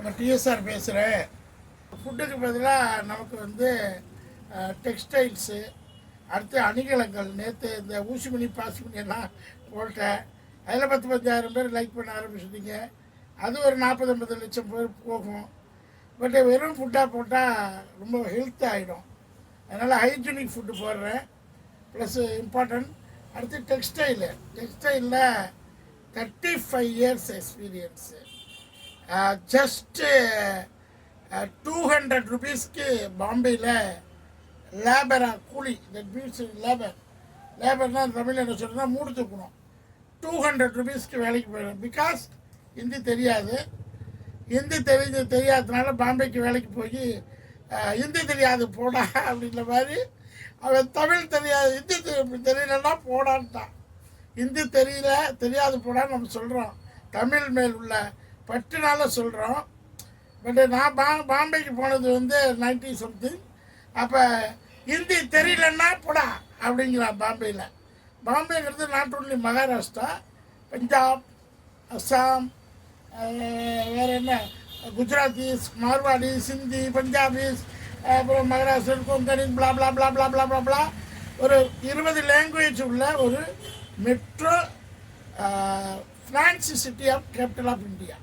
நம்ம டிஎஸ்ஆர் பேசுகிறேன் ஃபுட்டுக்கு பதிலாக நமக்கு வந்து டெக்ஸ்டைல்ஸு அடுத்து அணிகலங்கள் நேற்று இந்த ஊசிமணி பாசிமணி எல்லாம் போட்டேன் அதில் பத்து பத்தாயிரம் பேர் லைக் பண்ண ஆரம்பிச்சிட்டீங்க. அது ஒரு நாற்பது ஐம்பது லட்சம் பேர் போகும். பட் வெறும் ஃபுட்டாக போட்டால் ரொம்ப ஹெல்த் ஆகிடும் அதனால் ஹைஜீனிக் ஃபுட்டு போடுறேன். ப்ளஸ் இம்பார்ட்டன்ட் அடுத்து textile டெக்ஸ்டைலில் thirty five years experience just two hundred ருபீஸ்க்கு பாம்பேயில் லேபராக கூலி தட் மீன்ஸ் லேபர். லேபர்னால் தமிழ் என்ன சொல்கிறதுனா மூடு தூக்கணும். டூ ஹண்ட்ரட் ருபீஸ்க்கு வேலைக்கு போயிடும். பிகாஸ் ஹிந்தி தெரியாது. ஹிந்தி தெரிஞ்சு தெரியாததுனால பாம்பேக்கு வேலைக்கு போய் ஹிந்தி தெரியாது போடா அப்படின்ற மாதிரி அவன் தமிழ் தெரியாது ஹிந்தி தெரியலன்னா போடான்ட்டான். ஹிந்தி தெரியல தெரியாது போடான்னு நம்ம சொல்கிறோம் தமிழ் மேல் உள்ள பட்டுனால சொல்கிறோம் பட் நான் பா பாம்பேக்கு போனது வந்து நைன்டி சம்திங் அப்போ ஹிந்தி தெரியலன்னா புடா அப்படிங்கிறான் பாம்பேயில் பாம்பேங்கிறது நாட் ஒன்லி மகாராஷ்டிரா பஞ்சாப் அஸ்ஸாம் வேறு என்ன? குஜராத்திஸ் மார்வாடிஸ் ஹிந்தி பஞ்சாபிஸ் அப்புறம் மகாராஷ்டிரன் கொங்கனி பிளா blah blah blah blah blah பிளா ஒரு இருபது லாங்குவேஜ் உள்ள ஒரு metro France city of capital of India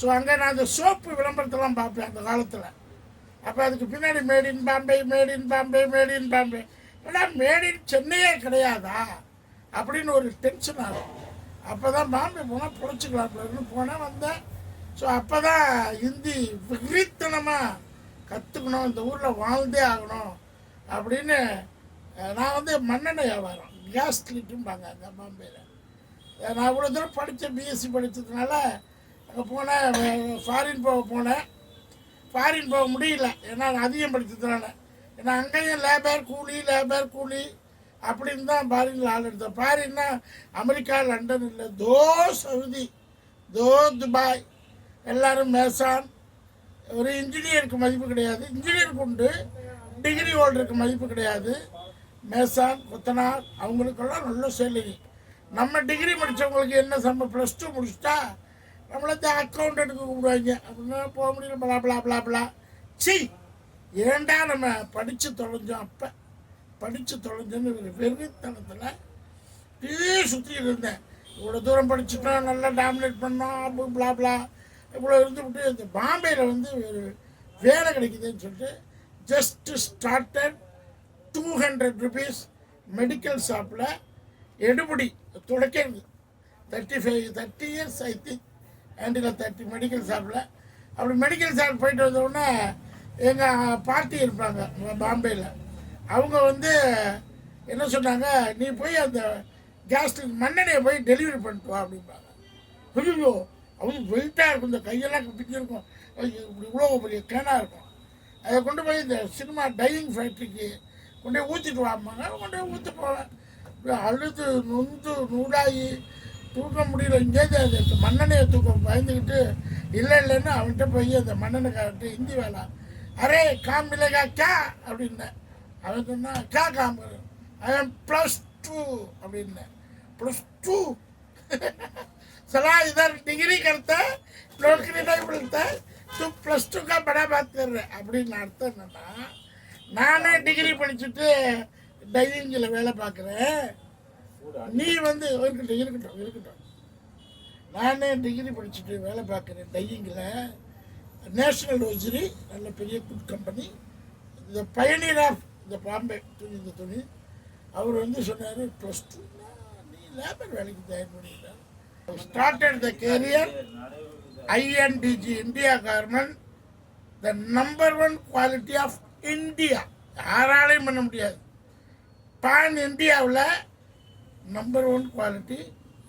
so அங்கே நான் அந்த சோப்பு விளம்பரத்தெல்லாம் பார்ப்பேன் அந்த காலத்தில். அப்போ அதுக்கு பின்னாடி made in Bombay made in Bombay made in Bombay ஏன்னா மேட் இன் சென்னையே கிடையாதா? அப்படின்னு ஒரு டென்ஷன் ஆகும். அப்போ தான் பாம்பே போனால் பொழைச்சிக்கலாம்னு போனால் வந்தேன். ஸோ அப்போ தான் ஹிந்தி விரித்தனமாக கற்றுக்கணும் இந்த ஊரில் வாழ்ந்தே ஆகணும் அப்படின்னு நான் வந்து மண்ணெண்ணெய் வியாபாரம் கேஸ் லிட்டும்பாங்க அந்த பாம்பேயில் நான் இவ்வளோ தூரம் படித்தேன் பிஎஸ்சி படித்ததுனால அங்கே போனேன் ஃபாரின் போக போனேன். ஃபாரின் போக முடியல. ஏன்னா நான் அதிகம் படித்ததுனால ஏன்னா அங்கேயும் லேபர் கூலி லேபர் கூலி அப்படின்னு தான் ஃபாரினில் ஆள் எடுத்தேன். ஃபாரின்னா அமெரிக்கா லண்டன் இல்லை. தோ சவுதி தோ துபாய். எல்லாரும் மேசான். ஒரு இன்ஜினியருக்கு மதிப்பு கிடையாது. இன்ஜினியருக்கு உண்டு. டிகிரி ஹோல்டருக்கு மதிப்பு கிடையாது. மேசான் கொத்தனார் அவங்களுக்கெல்லாம் நல்ல சேலரி நம்ம டிகிரி முடித்தவங்களுக்கு என்ன சம்ப ப்ளஸ் டூ முடிச்சிட்டா நம்மள இந்த எடுக்க கூப்பிடுவாங்க. அப்படின்னா போக முடியல பலா பலா பலா பலா சி ஏன்டா நம்ம படித்து தொலைஞ்சோம் அப்போ? படித்து தொலைஞ்சோன்னு ஒரு வெறித்தனத்தில் அப்படியே சுற்றிட்டு இருந்தேன். இவ்வளோ தூரம் படிச்சுட்டோம் நல்லா டாமினேட் பண்ணோம் அப்படி பிளா பிளா இவ்வளோ இருந்துவிட்டு இந்த பாம்பேயில் வந்து ஒரு வேலை கிடைக்குதுன்னு சொல்லிட்டு just started two hundred rupees medical ஷாப்பில் எடுபடி துடைக்கிறது thirty five thirty years I think ஆண்டில் தேர்ட்டி மெடிக்கல் ஷாப்பில் அப்படி மெடிக்கல் ஷாப் போயிட்டு வந்த எங்கள் பாட்டி இருப்பாங்க பாம்பேயில் அவங்க வந்து என்ன சொன்னாங்க நீ போய் அந்த கேஸ் மண்ணெண்ணையை போய் டெலிவரி பண்ணிட்டு வா அப்படிம்பாங்க. ஐயோ அவங்க வெயிட்டாக இருக்கும் இந்த கையெல்லாம் பிடிச்சிருக்கும் இப்படி இவ்வளோ பெரிய கேனாக இருக்கும். அதை கொண்டு போய் இந்த சினிமா டையிங் ஃபேக்ட்ரிக்கு கொண்டு போய் ஊற்றிட்டு வாம்பாங்க. கொண்டு போய் ஊற்ற போவேன். அழுது நொந்து நூடாகி தூக்க முடியல இங்கேருந்து அந்த மண்ணெண்ணையை தூக்க பயந்துக்கிட்டு இல்லை இல்லைன்னு அவன்கிட்ட போய் அந்த மண்ணெண்ணைக்காரர்கிட்ட ஹிந்தி வேலை அரே காம் மிலேகா கே அப்படின்னேன் அவன் சொன்னா கே காம் அவன் ப்ளஸ் டூ அப்படின்னேன் ப்ளஸ் டூ सलाह इधर डिग्री करता है नौकरी नहीं मिलता है तू प्लस टू का बड़ा बात कर रहे அப்படின்னு அர்த்தம் என்னன்னா நானே டிகிரி படிச்சுட்டு டைவிங்கில் வேலை பார்க்குறேன் நீ வந்து இருக்கட்டும் இருக்கட்டும் இருக்கட்டும். நானே டிகிரி படிச்சுட்டு வேலை பார்க்குறேன் டையிங்கில் நேஷனல் ஹோசரி நல்ல பெரிய குட் கம்பெனி இந்த பயனியர் ஆஃப் இந்த பாம்பே துணி இந்த துணி. அவர் வந்து சொன்னார் ப்ளஸ் டூனா நீ லேபர் வேலைக்கு தயார் பண்ணிட்டார் started the career I N D G India Government the number one quality of India யாராலையும் பண்ண முடியாது. பான் இந்தியாவில் நம்பர் ஒன் குவாலிட்டி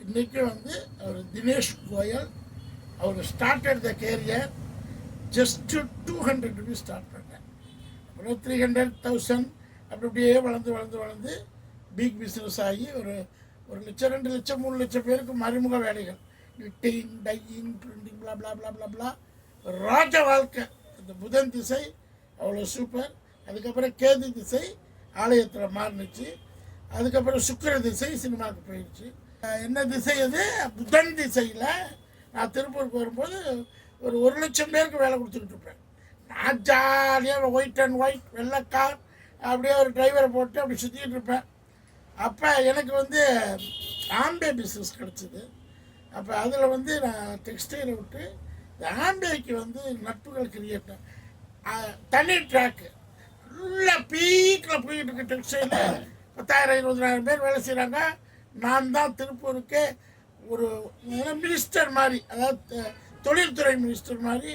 இன்றைக்கி வந்து அவர் தினேஷ் கோயல். அவர் started the career just two hundred rupees start பண்ணேன். அப்புறம் த்ரீ ஹண்ட்ரட் தௌசண்ட் அப்படி அப்படியே வளர்ந்து வளர்ந்து வளர்ந்து பிக் பிஸ்னஸ் ஆகி ஒரு ஒரு லட்சம் ரெண்டு லட்சம் மூணு லட்சம் பேருக்கு மறைமுக வேலைகள். Knitting dyeing printing blah blah blah blah blah ராஜ வாழ்க்கை. இந்த புதன் திசை அவ்வளோ சூப்பர் அதுக்கப்புறம் கேது திசை ஆலயத்தில் மாறினுச்சு. அதுக்கப்புறம் சுக்கிர திசை சினிமாவுக்கு போயிடுச்சு என்ன திசை அது? புதன் திசையில் நான் திருப்பூருக்கு வரும்போது ஒரு ஒரு லட்சம் பேருக்கு வேலை கொடுத்துக்கிட்டு இருப்பேன். நான் ஜாலியாக ஒயிட் அண்ட் ஒயிட் வெள்ளை கார் அப்படியே ஒரு டிரைவரை போட்டு அப்படி சுற்றிக்கிட்டு இருப்பேன். அப்போ எனக்கு வந்து ஆம்பே பிஸ்னஸ் கிடச்சிது. அப்போ அதில் வந்து நான் டெக்ஸ்டைலை விட்டு இந்த ஆம்பேக்கு வந்து நட்புகள் கிரியேட் தனி ட்ராக்கு ஃபுல்லாக பீக்கில் போயிட்டு இருக்கு டெக்ஸ்டைலில் பத்தாயிரம் இருபதாயிரம் பேர் வேலை செய்கிறாங்க நான் தான் திருப்பூருக்கு ஒரு மினிஸ்டர் மாதிரி அதாவது தொழில்துறை மினிஸ்டர் மாதிரி.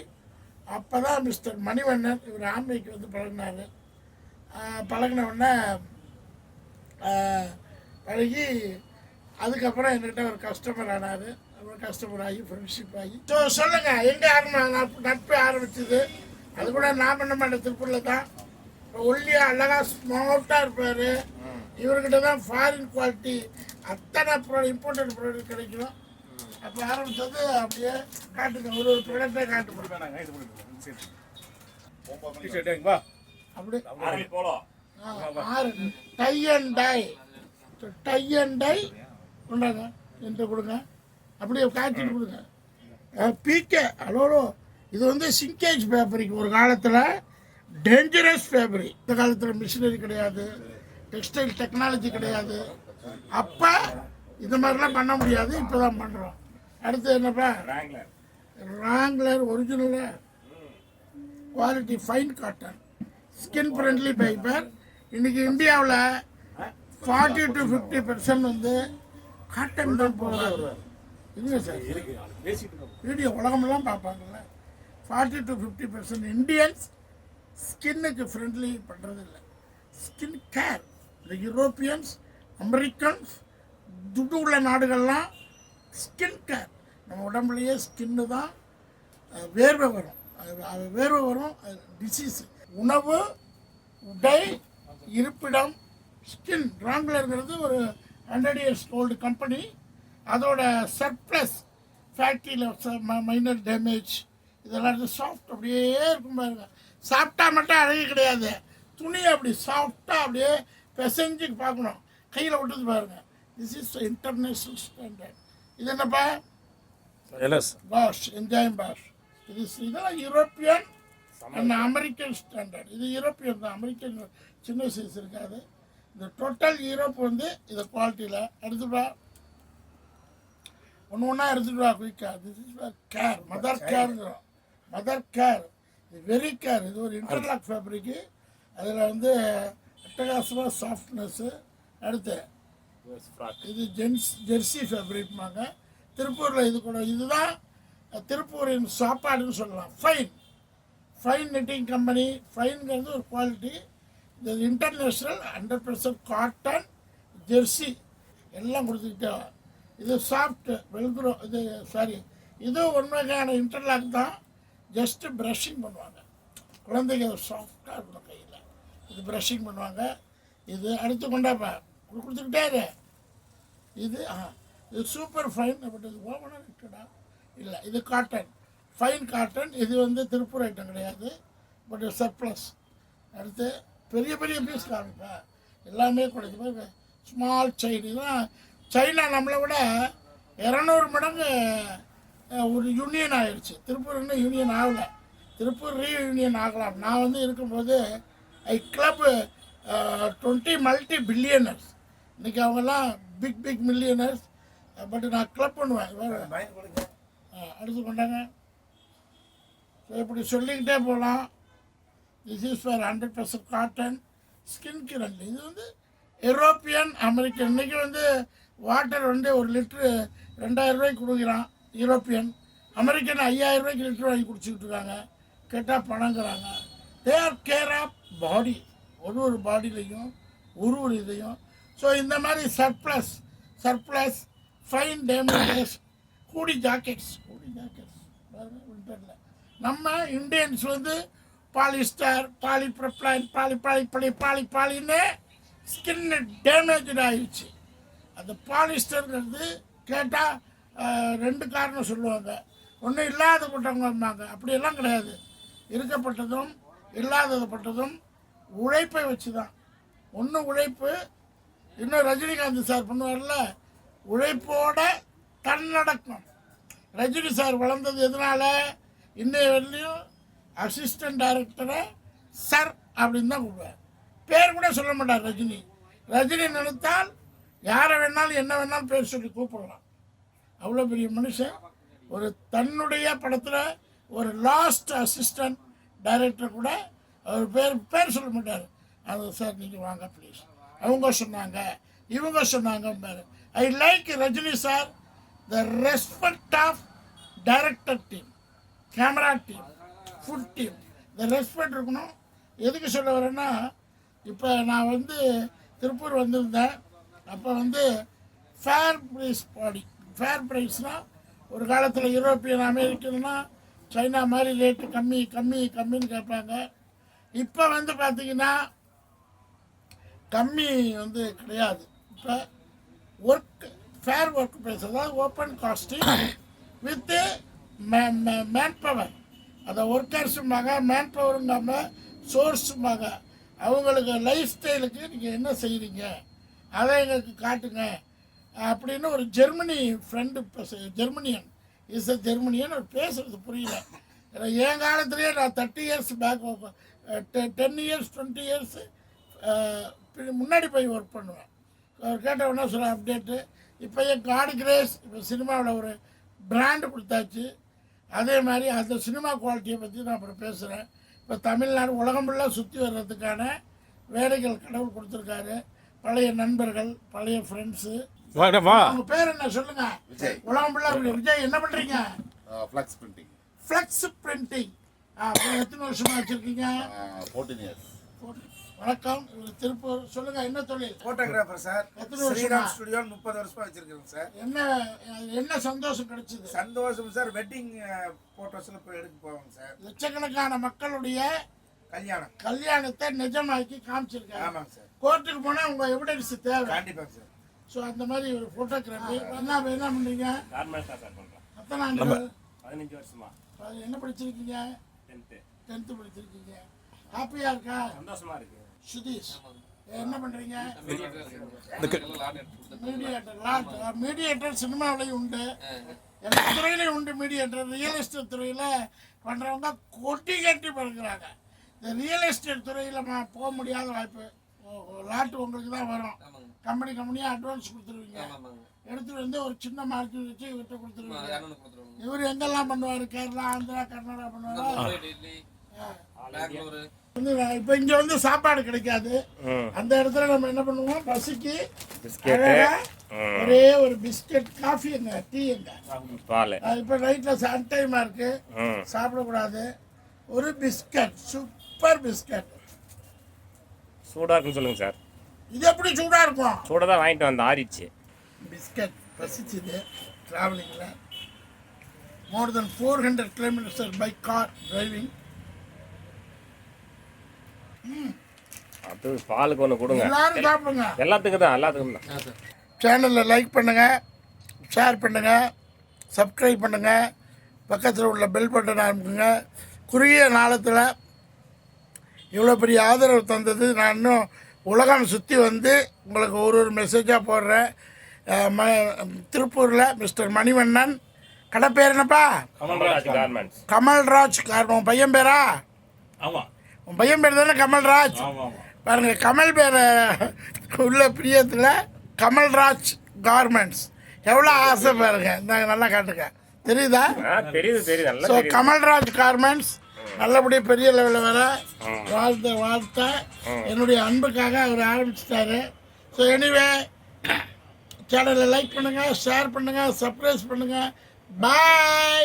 அப்போ தான் மிஸ்டர் மணிவண்ணன் இவர் ஆம்பைக்கு வந்து பழகினார். பழகினவுடனே பழகி அதுக்கப்புறம் என்கிட்ட ஒரு கஸ்டமர் ஆனார். அப்புறம் கஸ்டமர் ஆகி ஃப்ரெண்ட்ஷிப் ஆகி. ஸோ சொல்லுங்கள் எங்கே ஆரம்ப நட்பு நட்பு ஆரம்பிச்சது? அது கூட நான் பண்ண மாட்டேன் திருப்பூரில் தான். ஒல்லியாக அழகாக ஸ்மார்ட்டாக இருப்பார். இவர்கிட்ட தான் ஃபாரின் குவாலிட்டி அத்தனை ப்ராடக்ட் இம்போர்ட்டட் ப்ராடக்ட் கிடைக்கும். அப்போ ஆரம்பித்தது அப்படியே காட்டுங்க. ஒரு ஒரு ப்ராடக்டை காட்டுங்க வேணாங்க இது வா. அப்படி. போலாம் ஆ, ஆறு. Tie and tie tie and tie கொண்டாங்க. என்கிட்ட கொடுங்க. அப்படியே காய்ச்சிட்டு கொடுங்க. பீக்கே அலோலோ இது வந்து சிங்கேஜ் பேப்பரிக்கு ஒரு காலத்தில் டேஞ்சரஸ் ஃபேப்ரி இந்த காலத்தில் மிஷினரி கிடையாது. டெக்ஸ்டைல் டெக்னாலஜி கிடையாது. அப்போ இந்த மாதிரிலாம் பண்ண முடியாது இப்போ தான் பண்ணுறோம் அடுத்து என்னப்பா? Wrangler original quality fine cotton skin friendly fiber இன்னைக்கு இந்தியாவில் ஃபார்ட்டி டு ஃபிஃப்டி பெர்சன்ட் வந்து காட்டன் தான் போடுறாங்க. இல்லைங்க சார்? வீடியோ உலகமெல்லாம் பார்ப்பாங்கல்ல. Forty to fifty percent Indians ஸ்கின்னுக்கு ஃப்ரெண்ட்லி பண்ணுறது இல்லை ஸ்கின் கேர் இந்த யூரோப்பியன்ஸ் அமெரிக்கன்ஸ் துட்டு உள்ள நாடுகள்லாம் ஸ்கின் கேர் நம்ம உடம்புலையே ஸ்கின்னு தான் வேர்வை வரும். அது வேர்வை வரும் அது டிசீஸ் உணவு உடை இருப்பிடம் ஸ்கின் ராங்லருங்கிறது ஒரு ஹண்ட்ரட் இயர்ஸ் ஓல்டு கம்பெனி அதோட சர்ப்ளஸ் ஃபேக்ட்ரியில் மைனர் டேமேஜ் இதெல்லாம் சாஃப்ட் அப்படியே இருக்கும் பாருங்க. சாப்பிட்டா மட்டும் அழகு கிடையாது. துணி அப்படி சாஃப்டாக அப்படியே பிசைஞ்சு பார்க்கணும். கையில் விட்டது பாருங்க. திஸ் இஸ் இன்டர்நேஷ்னல் ஸ்டாண்டர்ட் இது என்னப்பா? பாஷ் என்ஜாயம் பாஷ் இது இதெல்லாம் யூரோப்பியன் அண்ட் அமெரிக்கன் ஸ்டாண்டர்ட் இது யூரோப்பியன் தான். அமெரிக்கன் சின்ன சைஸ் இருக்காது. இந்த டோட்டல் யூரோப் வந்து இந்த குவாலிட்டியில் எடுத்துப்பா. ஒன்று ஒன்றா எடுத்துட்டு வா குயிக்காக திஸ் இஸ் கேர் மதர் கேருங்கிறோம் மதர் கேர் வெரி கேர் இது ஒரு இன்டர்லாக் ஃபேப்ரிக்கு அதில் வந்து அட்டகாசமாக சாஃப்ட்னஸ்ஸு அடுத்து இது ஜென்ஸ் ஜெர்சி ஃபேப்ரிக்மாங்க திருப்பூரில் இது கூட இதுதான் திருப்பூரின் சாப்பாடுன்னு சொல்லலாம். ஃபைன் ஃபைன் நெட்டிங் கம்பெனி ஃபைன்ங்கிறது ஒரு குவாலிட்டி இது international hundred percent cotton jersey எல்லாம் கொடுத்துக்கிட்டே வா. இது சாஃப்ட் வெல்க்ரோ இது சாரி இது உண்மைக்கான இன்டர்லாக் தான். ஜஸ்ட்டு ப்ரஷிங் பண்ணுவாங்க. குழந்தைங்க சாஃப்டாக இருக்கணும் கையில் இது ப்ரஷிங் பண்ணுவாங்க. இது அடுத்து கொண்டாப்பா. கொடுத்துக்கிட்டே இரு. இது ஆ இது சூப்பர் ஃபைன் பட் இது ஓவனாக இருக்குடா இல்லை இது காட்டன் ஃபைன் காட்டன் இது வந்து திருப்பூர் ஐட்டம் கிடையாது. பட் சர்ப்ளஸ் அடுத்து பெரிய பெரிய பீஸ் காமிப்பா. எல்லாமே கிடைக்கும் ஸ்மால் சைன் இதெல்லாம் சைனா நம்மளை விட இரநூறு மடங்கு ஒரு யூனியன் ஆயிடுச்சு திருப்பூர் இன்னும் யூனியன் ஆகலை. திருப்பூர் ரீயூனியன் ஆகலாம். நான் வந்து இருக்கும்போது I club twenty multi billionaires இன்னைக்கு அவங்கெல்லாம் பிக் பிக் மில்லியனர்ஸ் பட் நான் கிளப் பண்ணுவேன். வேறு. அடுத்து கொண்டாங்க. ஸோ இப்படி சொல்லிக்கிட்டே போகலாம். This is for hundred percent cotton skin grand இது வந்து யூரோப்பியன் அமெரிக்கன் இன்னைக்கு வந்து வாட்டர் வந்து ஒரு லிட்ரு ரெண்டாயிரம் ரூபாய்க்கு கொடுக்குறான். யூரோப்பியன் அமெரிக்கன் ஐயாயிரம் ரூபாய்க்கு லிட்டர் வாங்கி குடிச்சிக்கிட்டு இருக்காங்க. கேட்டால் பணங்கிறாங்க. தேர் கேர் ஆஃப் பாடி ஒரு ஒரு பாடியிலையும் ஒரு ஒரு இதையும். ஸோ இந்த மாதிரி surplus surplus fine damages hoodie jackets hoodie jackets வின்டரில் நம்ம இண்டியன்ஸ் வந்து polyester poly propylene poly poly poly poly பாலின்னு skin damage ஆயிடுச்சு. அந்த பாலிஸ்டருங்கிறது கேட்டால் ரெண்டு காரணம் சொல்லுவாங்க. ஒன்றும் இல்லாத இல்லாதப்பட்டவங்க அப்படியெல்லாம் கிடையாது. இருக்கப்பட்டதும் இல்லாதது பட்டதும் உழைப்பை வச்சு தான் ஒன்று உழைப்பு இன்னும் ரஜினிகாந்த் சார் பண்ணுவார்ல உழைப்போட தன்னடக்கம். ரஜினி சார் வளர்ந்தது எதனால? இன்னைய வரலையும் அசிஸ்டன்ட் டைரக்டரை சார் அப்படின்னு தான் கூப்பிடுவார். பேர் கூட சொல்ல மாட்டார் ரஜினி. ரஜினி நினைத்தால் யாரை வேணாலும் என்ன வேணாலும் பேர் சொல்லி கூப்பிடலாம். அவ்வளோ பெரிய மனுஷன். ஒரு தன்னுடைய படத்தில் ஒரு லாஸ்ட் அசிஸ்டன்ட் டைரக்டர் கூட அவர் பேர் பேர் சொல்ல மாட்டார். அது சார் நீங்கள் வாங்க ப்ளீஸ் அவங்க சொன்னாங்க இவங்க சொன்னாங்க I like Rajini sir the respect of director team camera team food team இந்த ரெஸ்பெக்ட் இருக்கணும். எதுக்கு சொல்ல வரேன்னா இப்போ நான் வந்து திருப்பூர் வந்திருந்தேன். அப்போ வந்து ஃபேர் ப்ரைஸ் பாடி ஃபேர் ப்ரைஸ்னால் ஒரு காலத்தில் யூரோப்பியன் அமெரிக்கன்னா சைனா மாதிரி ரேட்டு கம்மி கம்மி கம்மின்னு கேட்பாங்க. இப்போ வந்து பார்த்தீங்கன்னா கம்மி வந்து கிடையாது. இப்போ ஒர்க் ஃபேர் ஒர்க் ப்ரைஸ் அதாவது open costing with man power அதை ஒர்க்கர்ஸுமாக மேன் பவருங்காம சோர்ஸுமாக அவங்களுக்கு லைஃப் ஸ்டைலுக்கு நீங்கள் என்ன செய்கிறீங்க அதை எங்களுக்கு காட்டுங்க. அப்படின்னு ஒரு Germany friend Germanian is a Germanian அவர் பேசுறது புரியல. ஏன்னா என் காலத்துலேயே நான் thirty years back ten years twenty years முன்னாடி போய் ஒர்க் பண்ணுவேன். அவர் கேட்ட உடனே சொல்ல அப்டேட்டு இப்போ என் காடு கிரேஸ் இப்போ சினிமாவில் ஒரு பிராண்டு கொடுத்தாச்சு. அதே மாதிரி அந்த சினிமா குவாலிட்டியை பற்றி நான் அப்புறம் பேசுகிறேன் இப்போ தமிழ்நாடு உலகம் ஃபுல்லாக சுற்றி வர்றதுக்கான வேலைகள் கடவுள் கொடுத்துருக்காரு. பழைய நண்பர்கள் பழைய ஃப்ரெண்ட்ஸு வாடா வா. உங்கள் பேர் என்ன சொல்லுங்க? விஜய். உலகம் ஃபுல்லாக விஜய் என்ன பண்ணுறீங்க ஃப்ளக்ஸ் பிரிண்டிங் ஃப்ளெக்ஸ் பிரிண்டிங் எத்தனை வருஷமா வச்சுருக்கீங்க? ஃபோர்டீன் இயர்ஸ் வணக்கம். திருப்பூர் சொல்லுங்க என்ன தொழில்? போட்டோகிராஃபர் சார் எத்தனை வருஷமா? ஸ்ரீராம் ஸ்டுடியோ முப்பது வருஷமா வச்சிருக்கேன் சார் என்ன என்ன சந்தோஷம் கிடைச்சது? சந்தோஷம் சார் வெட்டிங் போட்டோஸ்ல போய் எடுக்க போவாங்க சார் லட்சக்கணக்கான மக்களுடைய கல்யாணம். கல்யாணத்தை நிஜமாக்கி காமிச்சிருக்காங்க. ஆமாங்க சார் கோர்ட்டுக்கு போனால் உங்க எவிடன்ஸ் தேவை. கண்டிப்பாங்க சார் ஸோ அந்த மாதிரி ஒரு ஃபோட்டோகிராஃபி என்ன என்ன பண்ணுறீங்க கார்மெண்ட்ஸ் தான் சார் பண்ணுறோம் அத்தனை ஆண்டு? பதினஞ்சு வருஷமா. என்ன படிச்சிருக்கீங்க? டென்த்து டென்த்து படிச்சிருக்கீங்க. ஹாப்பியாக இருக்கா? சந்தோஷமா இருக்கு. சுதீஷ் என்ன பண்ணுறீங்க மீடியேட்டர் லாட் மீடியேட்டர் சினிமாவிலையும் உண்டு. எல்லா துறையிலையும் உண்டு மீடியேட்டர் ரியல் எஸ்டேட் துறையில் பண்ணுறவங்க கொட்டி கட்டி பறக்குறாங்க. இந்த ரியல் எஸ்டேட் துறையில் போக முடியாத வாய்ப்பு. லாட் உங்களுக்கு தான் வரும். கம்பெனி கம்பெனியாக அட்வான்ஸ் கொடுத்துருவீங்க. எடுத்துட்டு வந்து ஒரு சின்ன மார்க்கெட் வச்சு இவர்கிட்ட கொடுத்துருவீங்க. இவர் எங்கெல்லாம் பண்ணுவார்? கேரளா ஆந்திரா கர்நாடகா பண்ணுவாரா? இப்போ இங்கே வந்து சாப்பாடு கிடைக்காது. அந்த இடத்துல நம்ம என்ன பண்ணுவோம்? பசிக்கு ஒரே ஒரு பிஸ்கட் காஃபி எங்க டீ எங்க? இப்போ நைட்டில் சன் டைமாக இருக்கு? சாப்பிடக்கூடாது. ஒரு பிஸ்கட் சூப்பர் பிஸ்கட். சூடாக இருக்குன்னு சொல்லுங்கள் சார். இது எப்படி சூடாக இருக்கும்? சூடாக தான் வாங்கிட்டு வந்தேன் ஆறிச்சு பிஸ்கட் பசிச்சுது ட்ராவலிங்கில் more than four hundred kilometres by car driving அது பாலுக்கு ஒன்று கொடுங்க. எல்லாரும் சாப்பிடுங்க. எல்லாத்துக்கும் தான் எல்லாத்துக்கும் தான். சேனலில் லைக் பண்ணுங்கள் ஷேர் பண்ணுங்கள் சப்ஸ்கிரைப் பண்ணுங்கள் பக்கத்தில் உள்ள பெல் பட்டன் அனுப்புங்க குறுகிய நாளத்தில் இவ்வளோ பெரிய ஆதரவு தந்தது. நான் இன்னும் உலகம் சுற்றி வந்து உங்களுக்கு ஒரு ஒரு மெசேஜாக போடுறேன். ம திருப்பூரில் மிஸ்டர் மணிவண்ணன். கடை பேர் என்னப்பா? கமல்ராஜ் கார்மெண்ட்ஸ் உன் பையன் பேரா? ஆமாம் உன் பையன் பேர் தானே கமல்ராஜ்? ஆமாம் ஆமாம் பாருங்க கமல் பேரை உள்ள பிரியத்தில் கமல்ராஜ் கார்மெண்ட்ஸ் எவ்வளோ ஆசை பாருங்க. இந்தாங்க நல்லா காட்டுங்க. தெரியுதா? தெரியுது தெரியுது. நல்லா ஸோ தெரியுது. கமல்ராஜ் கார்மெண்ட்ஸ் நல்லபடியாக பெரிய லெவலில் வர வாழ்த்த வாழ்த்த. என்னுடைய அன்புக்காக அவர் ஆரம்பிச்சிட்டாரு. ஸோ எனிவே சேனலை லைக் பண்ணுங்கள் ஷேர் பண்ணுங்கள் சப்ஸ்கிரைப் பண்ணுங்கள் பாய்